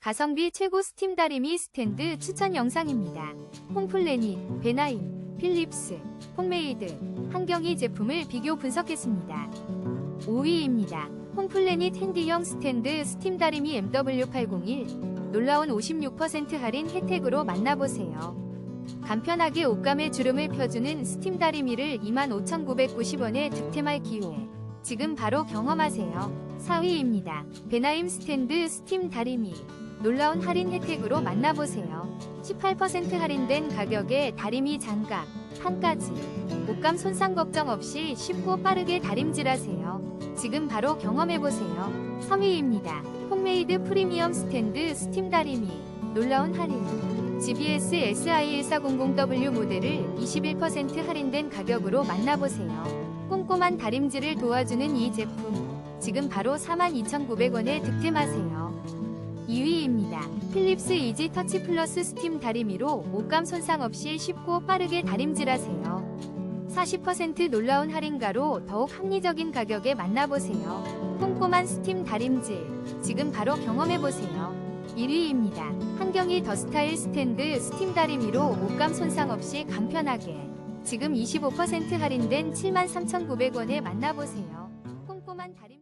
가성비 최고 스팀 다리미 스탠드 추천 영상입니다. 홈플래닛, 베나임, 필립스, 홈메이드, 한경이 제품을 비교 분석했습니다. 5위입니다. 홈플래닛 핸디형 스탠드 스팀 다리미 MW801 놀라운 56% 할인 혜택으로 만나보세요. 간편하게 옷감에 주름을 펴주는 스팀 다리미를 25,990원에 득템할 기회. 지금 바로 경험하세요. 4위입니다. 베나임 스탠드 스팀 다리미. 놀라운 할인 혜택으로 만나보세요. 18% 할인된 가격에 다리미 장갑, 한가지. 옷감 손상 걱정 없이 쉽고 빠르게 다림질하세요. 지금 바로 경험해보세요. 3위입니다. 홈메이드 프리미엄 스탠드 스팀 다리미. 놀라운 할인. GBS SI1400W 모델을 21% 할인된 가격으로 만나보세요. 꼼꼼한 다림질을 도와주는 이 제품. 지금 바로 42,900원에 득템하세요. 2위입니다. 필립스 이지 터치 플러스 스팀 다리미로 옷감 손상 없이 쉽고 빠르게 다림질하세요. 40% 놀라운 할인가로 더욱 합리적인 가격에 만나보세요. 꼼꼼한 스팀 다림질. 지금 바로 경험해보세요. 1위입니다. 한경이 더 스타일 스탠드 스팀 다리미로 옷감 손상 없이 간편하게. 지금 25% 할인된 73,900원에 만나보세요. 꼼꼼한 다림